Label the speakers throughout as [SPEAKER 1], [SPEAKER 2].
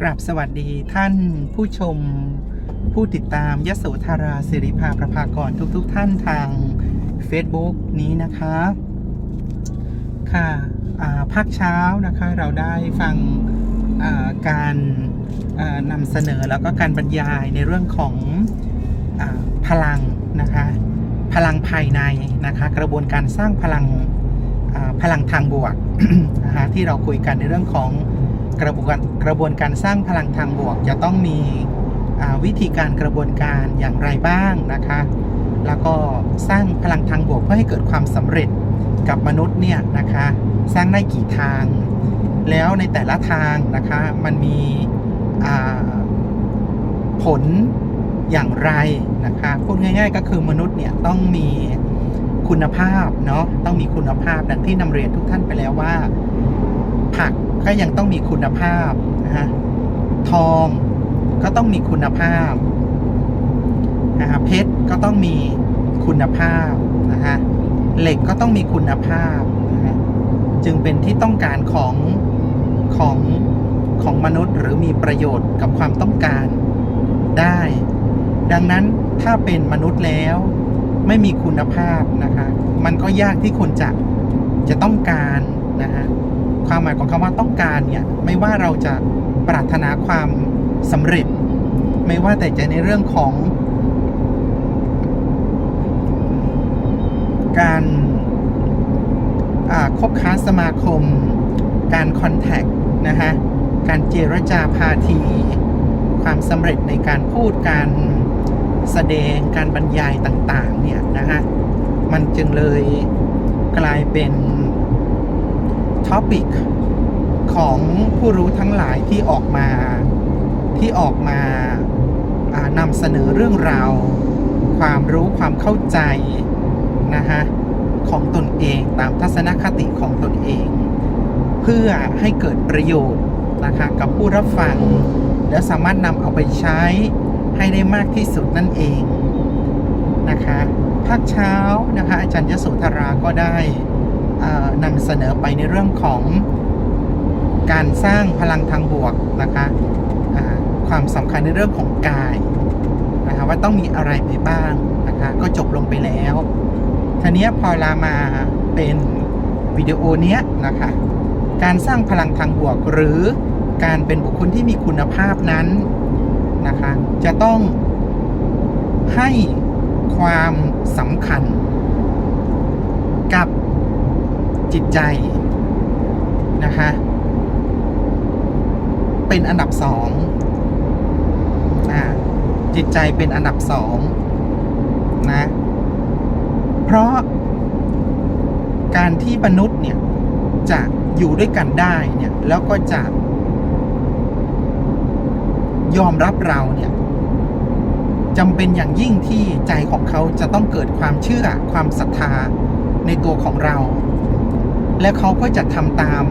[SPEAKER 1] กราบสวัสดีท่านผู้ชมผู้ติดตามยโสธาราสิริภาประภากรทุกๆทท่านทาง Facebook นี้นะคะ ค่ะอ่าภาคเช้านะคะเราได้ฟังการนำเสนอแล้วก็การบรรยายในเรื่องของอพลังนะคะ พลังภายในนะคะ กระบวนการสร้างพลังพลังทางบวกนะคะที่เราคุยกันในเรื่องของ กระบวนกระบวนการสร้างพลังทางบวก จะต้องมีวิธีการกระบวนการอย่างไรบ้างนะคะ แล้วก็สร้างพลังทางบวกเพื่อให้เกิดความสำเร็จกับมนุษย์เนี่ยนะคะสร้างได้กี่ทาง แล้วในแต่ละทางนะคะมันมีผลอย่างไรนะคะพูดง่าย ๆ ก็คือมนุษย์เนี่ยต้องมีคุณภาพเนาะต้องมีคุณภาพดังที่นำเรียนทุกท่านไปแล้วว่า ผัก ก็ยังต้องมีคุณภาพนะฮะทองก็ต้องมีคุณภาพนะฮะเพชรก็ต้องมีคุณภาพนะฮะเหล็กก็ต้องมีคุณภาพนะฮะจึงเป็นที่ต้องการของของของมนุษย์หรือมีประโยชน์กับความต้องการได้ ดังนั้นถ้าเป็นมนุษย์แล้วไม่มีคุณภาพนะคะ มันก็ยากที่คนจะจะต้องการนะฮะ ความหมายของคำว่าต้องการเนี่ยไม่ว่าเราจะปรารถนาความสำเร็จ ไม่ว่าแต่จะในเรื่องของ การคบค้าสมาคม การคอนแทคนะฮะการเจรจาพาที ความสำเร็จในการพูดการแสดงการบรรยายต่าง ๆ เนี่ยนะฮะ มันจึงเลยกลายเป็น ท็อปิกของผู้รู้ทั้งหลายที่ออกมาที่ออกมาานำเสนอเรื่องราว ความรู้ความเข้าใจนะฮะของตนเองตามทัศนคติของตนเอง เพื่อให้เกิดประโยชน์นะคะกับผู้รับฟัง แล้วสามารถนำเอาไปใช้ให้ได้มากที่สุดนั่นเองนะคะภาคเช้านะคะอาจารย์ยโสธราก็ได้ นำเสนอไปในเรื่องของการสร้างพลังทางบวกนะคะความสำคัญในเรื่องของกายนะคะว่าต้องมีอะไรไปบ้างนะคะก็จบลงไปแล้วทีนี้พอลามาเป็นวิดีโอเนี้ยนะคะการสร้างพลังทางบวกหรือการเป็นบุคคลที่มีคุณภาพนั้นนะคะจะต้องให้ความสำคัญกับ จิตใจนะคะ เป็นอันดับสองอ่าจิตใจเป็นอันดับสองนะ เพราะการที่มนุษย์เนี่ยจะอยู่ด้วยกันได้เนี่ยแล้วก็จะ ยอมรับเราเนี่ยจำเป็นอย่างยิ่งที่ใจของเขาจะต้องเกิดความเชื่อความศรัทธาในตัวของเรา และเขาก็จะทำตาม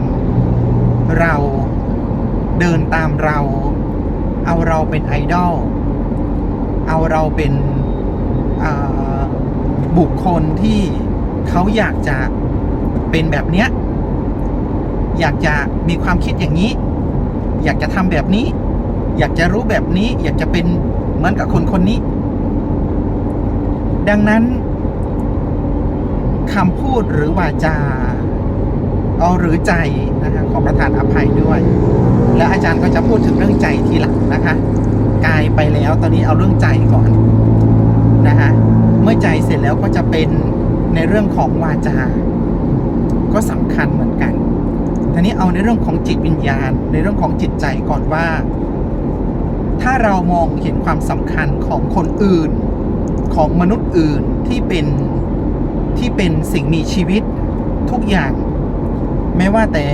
[SPEAKER 1] เราเดินตามเรา เอาเราเป็นไอดอลเอาเราเป็นบุคคลที่เขาอยากจะเป็นแบบเนี้ยอยากจะมีความคิดอย่างนี้ อยากจะทำแบบนี้ อยากจะรู้แบบนี้ อยากจะเป็นเหมือนกับคนคนนี้ ดังนั้นคำพูดหรือวาจา เอาหรือใจนะคะขอประทานอภัยด้วย และอาจารย์ก็จะพูดถึงเรื่องใจทีหลังนะคะ กายไปแล้วตอนนี้เอาเรื่องใจก่อนนะคะเมื่อใจเสร็จแล้วก็จะเป็นในเรื่องของวาจา ก็สำคัญเหมือนกันทีนี้เอาในเรื่องของจิตวิญญาณ ในเรื่องของจิตใจก่อนว่า ถ้าเรามองเห็นความสำคัญของคนอื่นของมนุษย์อื่นที่เป็นที่เป็นสิ่งมีชีวิตทุกอย่าง ไม่ว่าแต่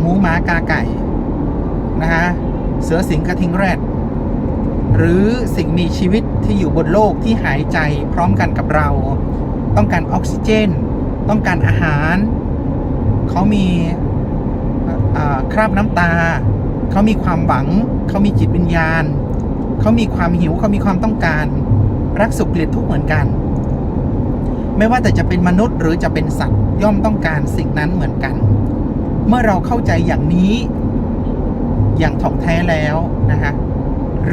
[SPEAKER 1] หมูหมากาไก่นะฮะเสือสิงกระทิงแรด หรือสิ่งมีชีวิตที่อยู่บนโลกที่หายใจพร้อมกันกับเรา ต้องการออกซิเจน ต้องการอาหาร เขามีคราบน้ำตา เขามีความหวัง เขามีจิตวิญญาณ เขามีความหิว เขามีความต้องการ รักสุขเกลียดทุกข์เหมือนกัน ไม่ว่าแต่จะเป็นมนุษย์หรือจะเป็นสัตว์ย่อมต้องการสิ่งนั้นเหมือนกัน เมื่อเราเข้าใจอย่างนี้อย่างถ่องแท้แล้วนะฮะ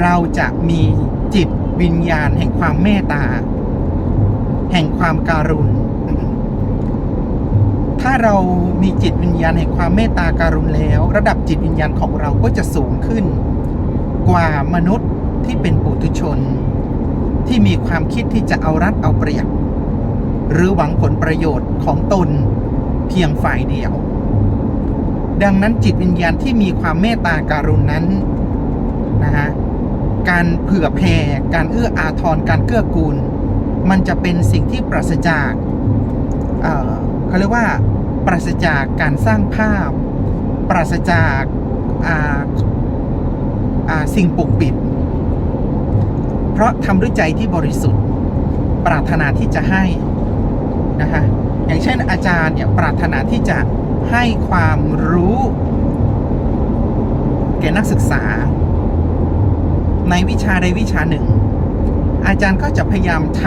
[SPEAKER 1] เราจะมีจิตวิญญาณแห่งความเมตตา แห่งความการุณ ถ้าเรามีจิตวิญญาณแห่งความเมตตาการุณแล้ว ระดับจิตวิญญาณของเราก็จะสูงขึ้น กว่ามนุษย์ที่เป็นปุถุชน ที่มีความคิดที่จะเอารัดเอาเปรียบ หรือหวังผลประโยชน์ของตนเพียงฝ่ายเดียว ดังนั้นจิตวิญญาณที่มีความเมตตาการุณนั้นนะฮะการเผื่อแผ่การเอื้ออาทรการเกื้อกูล มันจะเป็นสิ่งที่ปราศจากเเขาเรียกว่า ปราศจากการสร้างภาพ ปราศจากาาสิ่งปกปิด เพราะทำด้วยใจที่บริสุทธิ์ ปรารถนาที่จะให้นะคะอย่างเช่นอาจารย์เนี่ยปรารถนาที่จะ ให้ความรู้ แก่นักศึกษา ในวิชาใดวิชาหนึ่ง อาจารย์ก็จะพยายามท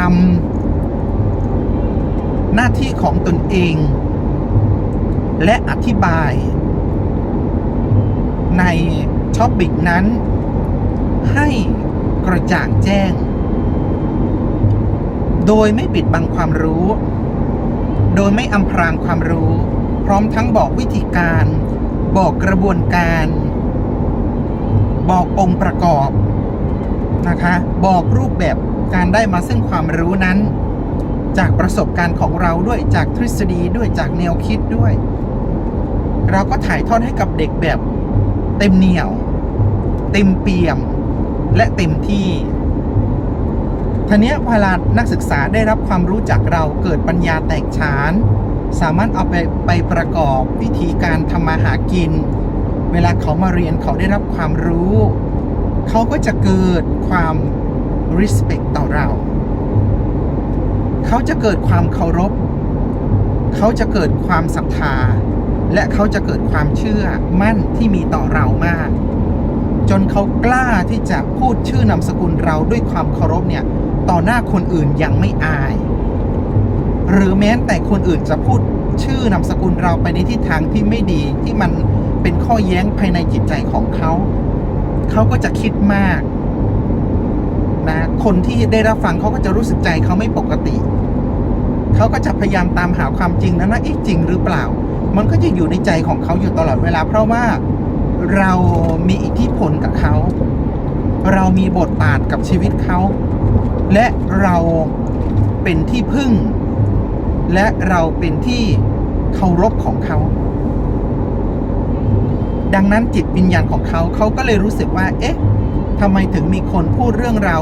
[SPEAKER 1] ำหน้าที่ของตนเอง และอธิบาย ในท็อปิกนั้น ให้กระจ่างแจ้ง โดยไม่ปิดบังความรู้ โดยไม่อำพรางความรู้ พร้อมทั้งบอกวิธีการ บอกกระบวนการ บอกองค์ประกอบนะคะ บอกรูปแบบการได้มาซึ่งความรู้นั้น จากประสบการณ์ของเราด้วยจากทฤษฎีด้วยจากแนวคิดด้วย เราก็ถ่ายทอดให้กับเด็กแบบเต็มเหนียว เต็มเปี่ยม และเต็มที่ทีนี้เวลานักศึกษาได้รับความรู้จากเราเกิดปัญญาแตกฉาน สามารถเอาไปไปประกอบวิธีการทำมาหากิน เวลาเขามาเรียนเขาได้รับความรู้ เขาก็จะเกิดความ respect ต่อเรา เขาจะเกิดความเคารพ เขาจะเกิดความศรัทธา และเขาจะเกิดความเชื่อมั่นที่มีต่อเรามาก จนเขากล้าที่จะพูดชื่อนามสกุลเราด้วยความเคารพเนี่ย ต่อหน้าคนอื่นยังไม่อาย หรือแม้แต่คนอื่นจะพูดชื่อนามสกุลเราไปในทิศทางที่ไม่ดีที่มันเป็นข้อแย้งภายในจิตใจของเขา เขาก็จะคิดมากนะคนที่ได้รับฟังเขาก็จะรู้สึกใจเขาไม่ปกติ เขาก็จะพยายามตามหาความจริงนั้นว่าเอ๊ะจริงหรือเปล่า มันก็จะอยู่ในใจของเขาอยู่ตลอดเวลา เพราะว่าเรามีอิทธิพลกับเขา เรามีบทบาทกับชีวิตเขา และเราเป็นที่พึ่ง และเราเป็นที่เคารพของเขา ดังนั้นจิตวิญญาณของเขาเขาก็เลยรู้สึกว่า เอ๊ะทำไมถึงมีคนพูดเรื่องเรา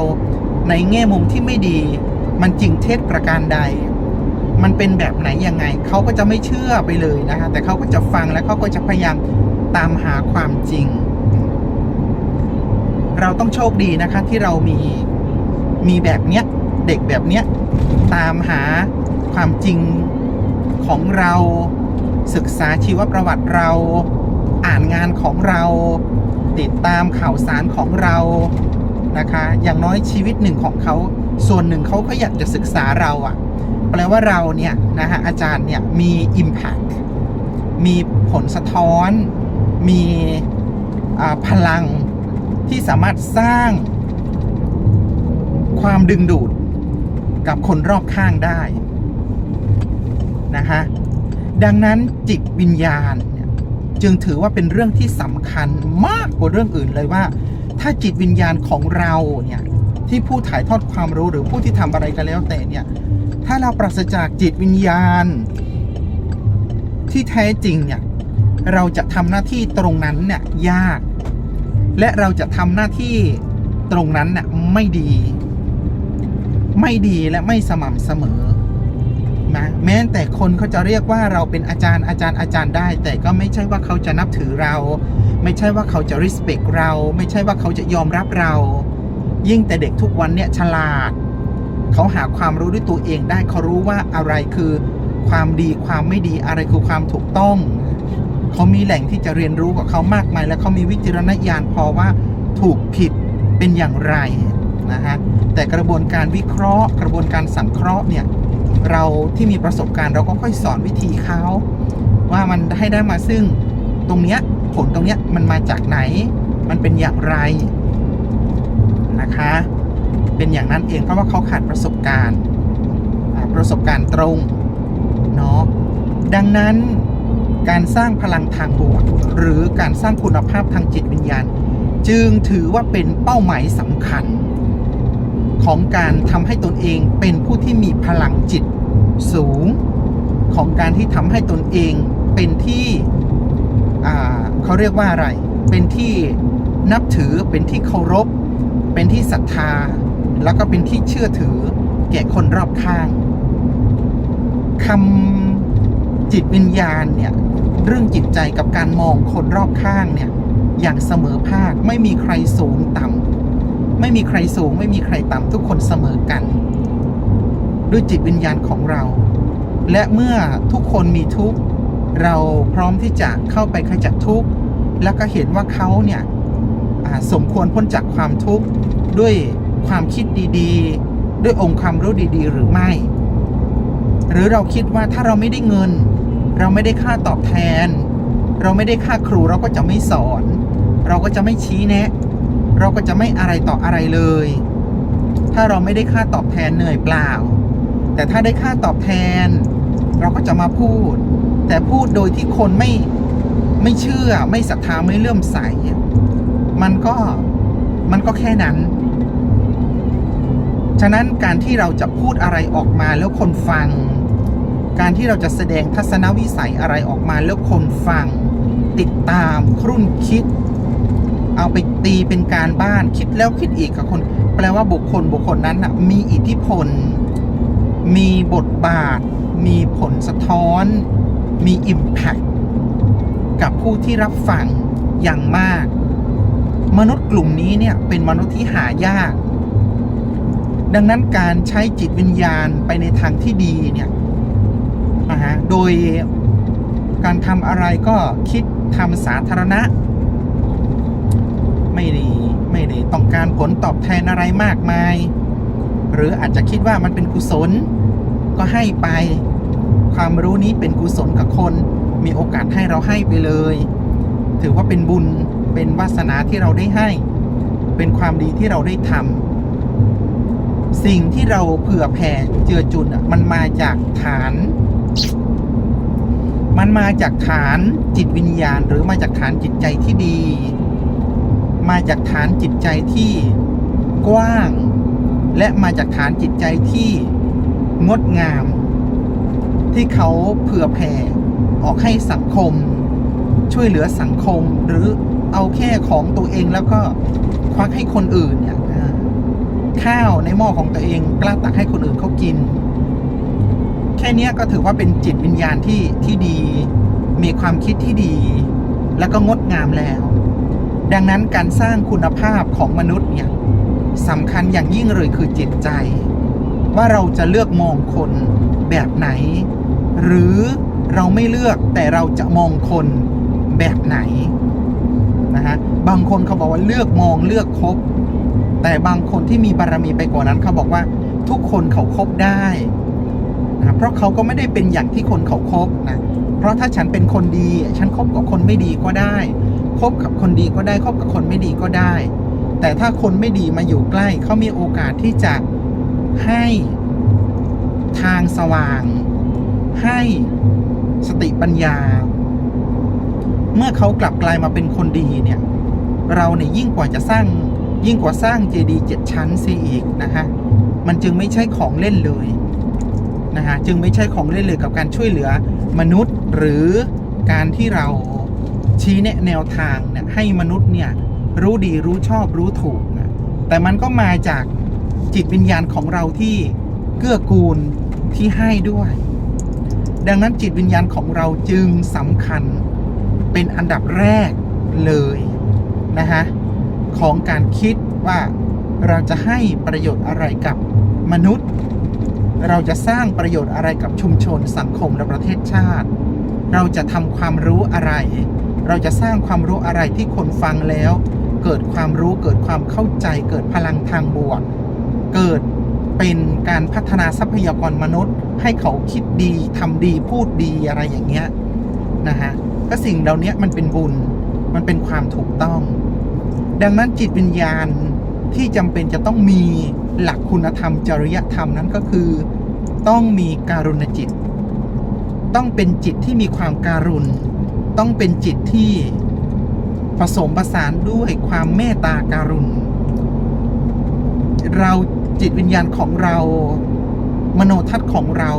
[SPEAKER 1] ในแง่มุมที่ไม่ดี มันจริงเท็จประการใด มันเป็นแบบไหนยังไง เขาก็จะไม่เชื่อไปเลยนะคะ แต่เขาก็จะฟังและเขาก็จะพยายามตามหาความจริง เราต้องโชคดีนะคะที่เรามีมีแบบเนี้ย เด็กแบบเนี้ยตามหาความจริงของเราศึกษาชีวประวัติเราอ่านงานของเรา ติดตามข่าวสารของเรานะคะ อย่างน้อยชีวิตหนึ่งของเขา ส่วนหนึ่งเขาก็อยากจะศึกษาเราอะ่ะ แปลว่าเราเนี่ยนะฮะอาจารย์เนี่ยมี Impact มีผลสะท้อน มีพลังที่สามารถสร้างความดึงดูด กับคนรอบข้างได้นะคะดังนั้นจิตวิญญาณ จึงถือว่าเป็นเรื่องที่สำคัญมากกว่าเรื่องอื่นเลยว่า ถ้าจิตวิญญาณของเราเนี่ยที่ผู้ถ่ายทอดความรู้หรือผู้ที่ทำอะไรกันแล้วแต่เนี่ยถ้าเราปราศจากจิตวิญญาณ ที่แท้จริงเนี่ยเราจะทำหน้าที่ตรงนั้นเนี่ยยาก และเราจะทำหน้าที่ตรงนั้นน่ะไม่ดี ไม่ดีและไม่สม่ำเสมอนะแม้แต่คนเขาจะเรียกว่าเราเป็นอาจารย์อาจารย์อาจารย์ได้ แต่ก็ไม่ใช่ว่าเขาจะนับถือเรา ไม่ใช่ว่าเขาจะ respect เรา ไม่ใช่ว่าเขาจะยอมรับเรา ยิ่งแต่เด็กทุกวันเนี่ยฉลาด เขาหาความรู้ด้วยตัวเองได้เขารู้ว่าอะไรคือความดีความไม่ดีอะไรคือความถูกต้อง เขามีแหล่งที่จะเรียนรู้กับเขามากมาย และเขามีวิจารณญาณพอว่าถูกผิดเป็นอย่างไร นะฮะแต่กระบวนการวิเคราะห์ กระบวนการสังเคราะห์เนี่ยเราที่มีประสบการณ์เราก็ค่อยสอนวิธีเขาว่ามันให้ได้มาซึ่งตรงเนี้ยผลตรงเนี้ยมันมาจากไหน มันเป็นอย่างไรนะคะ เป็นอย่างนั้นเองเพราะว่าเขาขาดประสบการณ์ประสบการณ์ตรงเนาะดังนั้นการสร้างพลังทางบวก หรือการสร้างคุณภาพทางจิตวิญญาณ จึงถือว่าเป็นเป้าหมายสำคัญ ของการทำให้ตนเองเป็นผู้ที่มีพลังจิตสูง ของการที่ทำให้ตนเองเป็นที่เขาเรียกว่าอะไร เป็นที่นับถือเป็นที่เคารพ เป็นที่ศรัทธา แล้วก็เป็นที่เชื่อถือแก่คนรอบข้างคำจิตวิญญาณเนี่ยเรื่องจิตใจกับการมองคนรอบข้างเนี่ยอย่างเสมอภาคไม่มีใครสูงต่ำ ไม่มีใครสูงไม่มีใครต่ำทุกคนเสมอกัน ด้วยจิตวิญญาณของเรา และเมื่อทุกคนมีทุกข์เราพร้อมที่จะเข้าไปขจัดทุกข์แล้วก็เห็นว่าเขาเนี่ยสมควรพ้นจากความทุกข์ด้วยความคิดดีๆ ด้วยองค์ความรู้ดีๆ หรือไม่ หรือเราคิดว่าถ้าเราไม่ได้เงิน เราไม่ได้ค่าตอบแทน เราไม่ได้ค่าครูเราก็จะไม่สอน เราก็จะไม่ชี้แนะ เราก็จะไม่อะไรต่ออะไรเลย ถ้าเราไม่ได้ค่าตอบแทนเหนื่อยเปล่า แต่ถ้าได้ค่าตอบแทน เราก็จะมาพูด แต่พูดโดยที่คนไม่ไม่เชื่อไม่ศรัทธาไม่เลื่อมใส มันก็มันก็แค่นั้น ฉะนั้นการที่เราจะพูดอะไรออกมาแล้วคนฟัง การที่เราจะแสดงทัศนวิสัยอะไรออกมาแล้วคนฟัง ติดตามครุ่นคิด เอาไปตีเป็นการบ้านคิดแล้วคิดอีกกับคน แปลว่าบุคคลบุคคลนั้นนะมีอิทธิพล มีบทบาท มีผลสะท้อน มี Impact กับผู้ที่รับฟังอย่างมาก มนุษย์กลุ่มนี้เนี่ยเป็นมนุษย์ที่หายาก ดังนั้นการใช้จิตวิญญาณไปในทางที่ดีเนี่ยนะฮะโดยการทำอะไรก็คิดทำสาธารณะ ไม่ได้ไม่ได้ต้องการผลตอบแทนอะไรมากมาย หรืออาจจะคิดว่ามันเป็นกุศล ก็ให้ไป ความรู้นี้เป็นกุศลกับคน มีโอกาสให้เราให้ไปเลย ถือว่าเป็นบุญเป็นวาสนาที่เราได้ให้ เป็นความดีที่เราได้ทำสิ่งที่เราเผื่อแผ่เจือจุนอะมันมาจากฐาน มันมาจากฐานจิตวิญญาณ หรือมาจากฐานจิตใจที่ดี มาจากฐานจิตใจที่กว้าง และมาจากฐานจิตใจที่งดงาม ที่เขาเผื่อแผ่ออกให้สังคม ช่วยเหลือสังคมหรือเอาแค่ของตัวเองแล้วก็ควักให้คนอื่นเนี่ยข้าวในหม้อของตัวเองกล้าตักให้คนอื่นเขากิน แค่นี้ก็ถือว่าเป็นจิตวิญญาณที่ที่ดี มีความคิดที่ดี แล้วก็งดงามแล้ว ดังนั้นการสร้างคุณภาพของมนุษย์เนี่ยสำคัญอย่างยิ่งเลยคือจิตใจ ว่าเราจะเลือกมองคนแบบไหน หรือเราไม่เลือกแต่เราจะมองคนแบบไหนนะฮะบางคนเขาบอกว่าเลือกมองเลือกคบ แต่บางคนที่มีบารมีไปกว่านั้นเขาบอกว่าทุกคนเขาคบได้นะเพราะเขาก็ไม่ได้เป็นอย่างที่คนเขาคบนะเพราะถ้าฉันเป็นคนดี ฉันคบกับคนไม่ดีก็ได้ คบกับคนดีก็ได้คบกับคนไม่ดีก็ได้ แต่ถ้าคนไม่ดีมาอยู่ใกล้เขามีโอกาสที่จะให้ทางสว่าง ให้สติปัญญา เมื่อเขากลับกลายมาเป็นคนดีเนี่ย เราเนี่ยยิ่งกว่าจะสร้างยิ่งกว่าสร้างเจดีย์เจ็ดชั้นเสีอีกนะฮะมันจึงไม่ใช่ของเล่นเลยนะฮะจึงไม่ใช่ของเล่นเลยกับการช่วยเหลือมนุษย์หรือการที่เรา ชี้แนะแนวทางเนี่ยให้มนุษย์เนี่ยรู้ดีรู้ชอบรู้ถูกนะแต่มันก็มาจากจิตวิญญาณของเราที่เกื้อกูลที่ให้ด้วย ดังนั้นจิตวิญญาณของเราจึงสำคัญเป็นอันดับแรกเลยนะฮะของการคิดว่าเราจะให้ประโยชน์อะไรกับมนุษย์ เราจะสร้างประโยชน์อะไรกับชุมชนสังคมและประเทศชาติ เราจะทำความรู้อะไร เราจะสร้างความรู้อะไรที่คนฟังแล้ว เกิดความรู้เกิดความเข้าใจ เกิดพลังทางบวก เกิดเป็นการพัฒนาทรัพยากรมนุษย์ ให้เขาคิดดีทำดีพูดดีอะไรอย่างเงี้ยนะฮะก็สิ่งเหล่านี้มันเป็นบุญมันเป็นความถูกต้อง ดังนั้นจิตวิญญาณที่จำเป็นจะต้องมีหลักคุณธรรมจริยธรรมนั้นก็คือ ต้องมีการุณจิต ต้องเป็นจิตที่มีความการุณ ต้องเป็นจิตที่ผสมผสานด้วยความเมตตาการุณ เราจิตวิญญาณของเรา มโนทัศน์ของเรา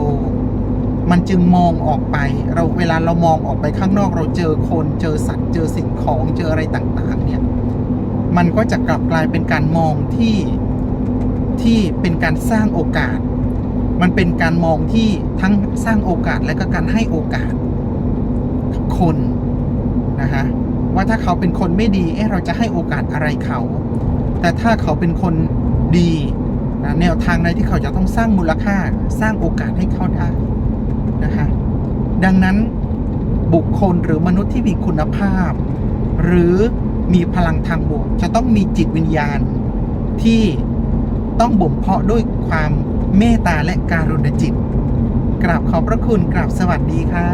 [SPEAKER 1] มันจึงมองออกไป เราเวลาเรามองออกไปข้างนอก เราเจอคนเจอสัตว์เจอสิ่งของเจออะไรต่างๆ เนี่ย มันก็จะกลับกลายเป็นการมองที่ที่เป็นการสร้างโอกาส มันเป็นการมองที่ทั้งสร้างโอกาสและก็การให้โอกาส คนนะฮะว่าถ้าเขาเป็นคนไม่ดีเอ๊ะเราจะให้โอกาสอะไรเขา แต่ถ้าเขาเป็นคนดีนะแนวทางใดที่เขาจะต้องสร้างมูลค่าสร้างโอกาสให้เขาได้นะคะดังนั้นบุคคลหรือมนุษย์ที่มีคุณภาพ หรือมีพลังทางบวกจะต้องมีจิตวิญญาณที่ต้องบ่มเพาะด้วยความเมตตาและการุณจิต กราบขอบพระคุณกราบสวัสดีค่ะ